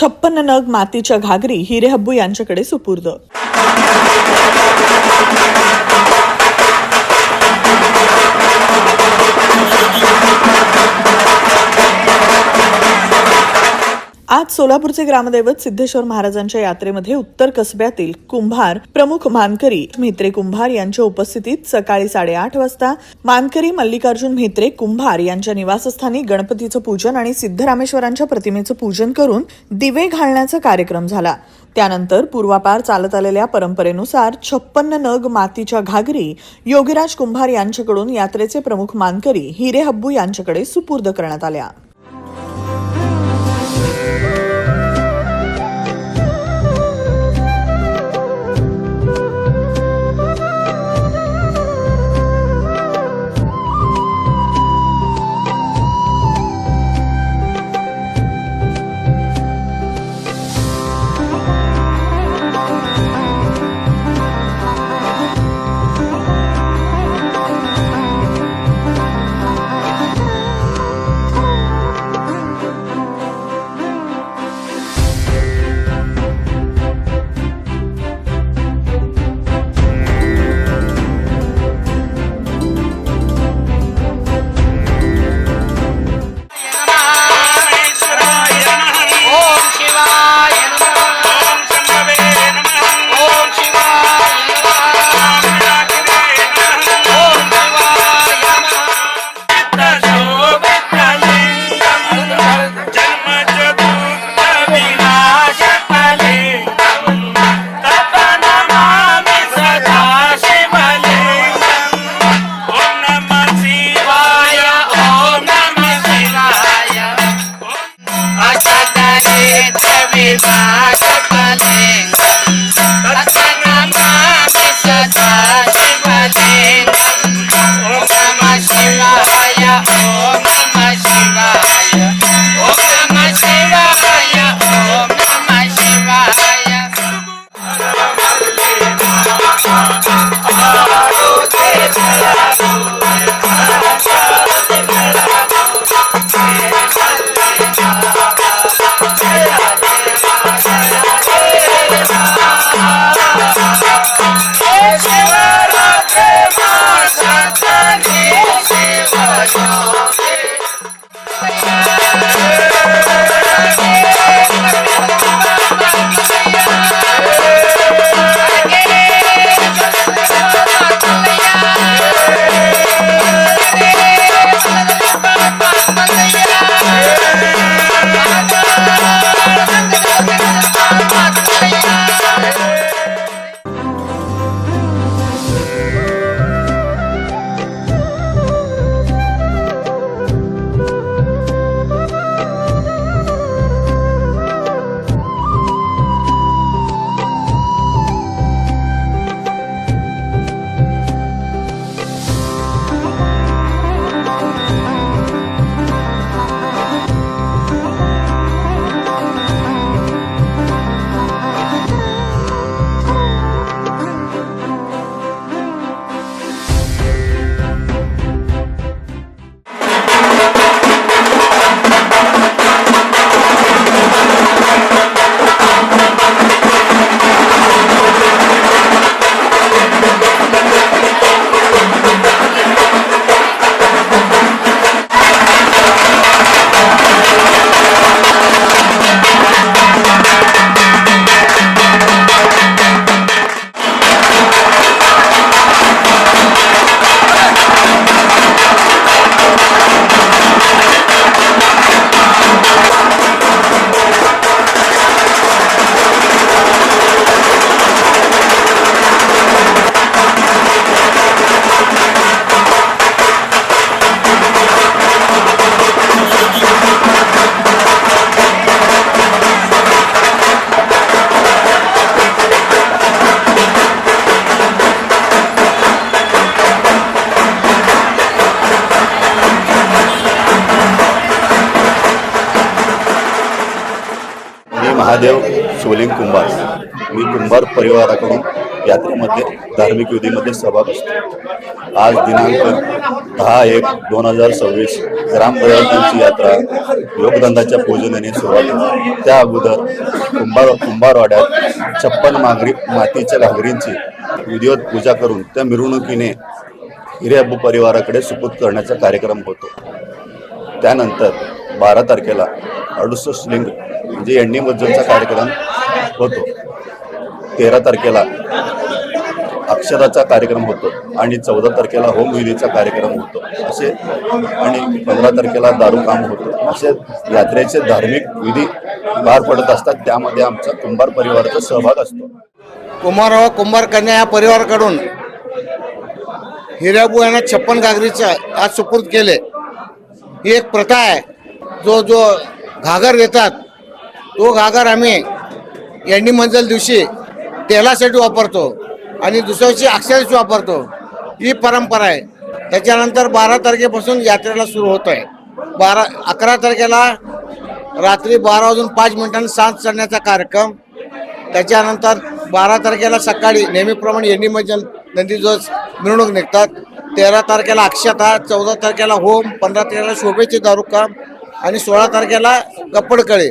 छप्पन नग मातीच्या घागरी हिरे हब्बू यांच्याकडे सुपूर्द. आज सोलापूरचे ग्रामदैवत सिद्धेश्वर महाराजांच्या यात्रेमध्ये उत्तर कसब्यातील कुंभार प्रमुख मानकरी म्हेत्रे कुंभार यांच्या उपस्थितीत सकाळी साडेआठ वाजता मानकरी मल्लिकार्जुन म्हेत्रे कुंभार यांच्या निवासस्थानी गणपतीचं पूजन आणि सिद्धरामेश्वरांच्या प्रतिमेचं पूजन करून दिवे घालण्याचा कार्यक्रम झाला. त्यानंतर पूर्वापार चालत आलेल्या परंपरेनुसार छप्पन्न नग मातीच्या घागरी योगीराज कुंभार यांच्याकडून यात्रेचे प्रमुख मानकरी हिरे हब्बू यांच्याकडे सुपूर्द करण्यात आल्या. महादेव शिवलिंग कुंभार. मी कुंभार परिवाराकडून यात्रेमध्ये धार्मिक विधीमध्ये सहभाग असतो. आज दिनांक दहा एक दोन हजार सव्वीस ग्रामदैवतांची यात्रा योगधंदाच्या पूजनेने सुरुवात त्या अगोदर कुंभार कुंभारवाड्यात छप्पन मागरी मातीच्या घागरींची विधिवत पूजा करून त्या मिरवणुकीने हिरेअब्बू परिवाराकडे सुपूत करण्याचा कार्यक्रम होतो. त्यानंतर बारा तारखेला अडुसष्ट लिंग म्हणजे एंडी मज्जनचा कार्यक्रम होतो. तेरा तारखेला अक्षराचा कार्यक्रम होतो आणि चौदा तारखेला होम विधीचा कार्यक्रम होतो. असे आणि पंधरा तारखेला दारू काम होतं. असे यात्रेचे धार्मिक विधी पार पडत असतात. त्यामध्ये आमचा कुंभार परिवाराचा सहभाग असतो. कुंभार व कुंभार कन्या या परिवाराकडून हिराबू यांना छप्पन घागरीच्या आज सुपूर्द केले. ही एक प्रथा आहे. जो जो घागर देतात तो घागर आम्ही यांनी मंजल दिवशी तेलासाठी वापरतो आणि दुसऱ्या दिवशी अक्षराशी वापरतो. ही परंपरा आहे. त्याच्यानंतर बारा तारखेपासून यात्रेला सुरू होत आहे बारा अकरा तारखेला रात्री बारा वाजून पाच मिनिटांनी सांज चढण्याचा कार्यक्रम. त्याच्यानंतर बारा तारखेला सकाळी नेहमीप्रमाणे एंडी मजन नंदीध्वज मिरवणूक निघतात. तेरा तारखेला अक्षता चौदा तारखेला होम पंधरा तारखेला शोभेचे दारुकाम आणि सोळा तारखेला कपडकळे